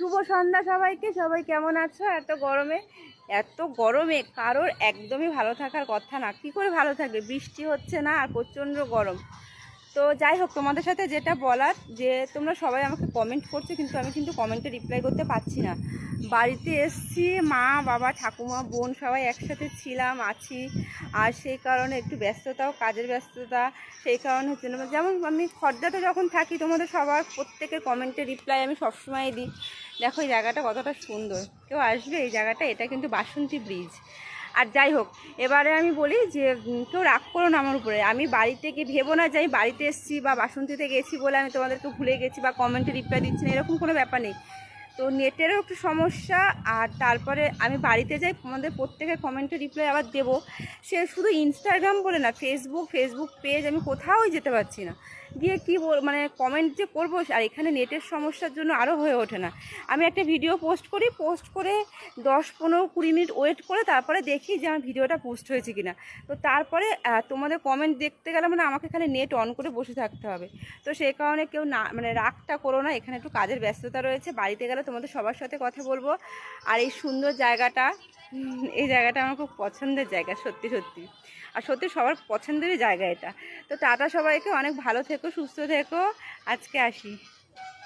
শুভ সন্ধ্যা সবাইকে। সবাই কেমন আছো? এত গরমে এত গরমে কারোর একদমই ভালো থাকার কথা না। কি করে ভালো থাকবে? বৃষ্টি হচ্ছে না আর প্রচণ্ড গরম। তো যাই হোক, তোমাদের সাথে যেটা বলার, যে তোমরা সবাই আমাকে কমেন্ট করছ, কিন্তু আমি কিন্তু কমেন্টে রিপ্লাই করতে পারছি না। বাড়িতে এসছি, মা, বাবা, ঠাকুমা, বোন সবাই একসাথে ছিলাম, আছি। আর সেই কারণে একটু ব্যস্ততাও, কাজের ব্যস্ততা, সেই কারণে হচ্ছে যেমন আমি খর্দাতে যখন থাকি, তোমাদের সবার প্রত্যেকের কমেন্টে রিপ্লাই আমি সবসময় দিই। দেখো, এই জায়গাটা কতটা সুন্দর। কেউ আসবে, এই জায়গাটা, এটা কিন্তু বাসন্তী ব্রিজ আর যাই হোক, এবারে আমি বলি যে কেউ রাগ করো না আমার উপরে। আমি বাড়িতে গিয়ে ভেবো না যে আমি বাড়িতে এসেছি বা বাসন্তীতে গেছি বলে আমি তোমাদেরকে ভুলে গেছি বা কমেন্টে রিপ্লাই দিচ্ছি না, এরকম কোনো ব্যাপার নেই। তো নেটেরও একটু সমস্যা, আর তারপরে আমি বাড়িতে যাই আমাদের প্রত্যেকের কমেন্টে রিপ্লাই আবার দেবো। সে শুধু ইনস্টাগ্রাম বলে না ফেসবুক ফেসবুক পেজ আমি কোথাও যেতে পারছি না। দিয়ে কি বল মানে কমেন্ট যে করব, আর এখানে নেটের সমস্যার জন্য আরও হয়ে ওঠে না। আমি একটা ভিডিও পোস্ট করি পোস্ট করে দশ পনেরো কুড়ি মিনিট ওয়েট করে তারপরে দেখি যে আমার ভিডিওটা পোস্ট হয়েছে কিনা। তো তারপরে তোমাদের কমেন্ট দেখতে গেলে মানে আমাকে এখানে নেট অন করে বসে থাকতে হবে। তো সেই কারণে কেউ না মানে রাগটা করো না, এখানে একটু কাজের ব্যস্ততা রয়েছে, বাড়িতে গেলে তোমাদের সবার সাথে কথা বলব। আর এই সুন্দর জায়গাটা এই জায়গাটা আমার খুব পছন্দের জায়গা, সত্যি সত্যি। আর সত্যি সবার পছন্দেরই জায়গা এটা। তো টাটা সবাইকে, অনেক ভালো থেকো, সুস্থ থেকো। আজকে আসি।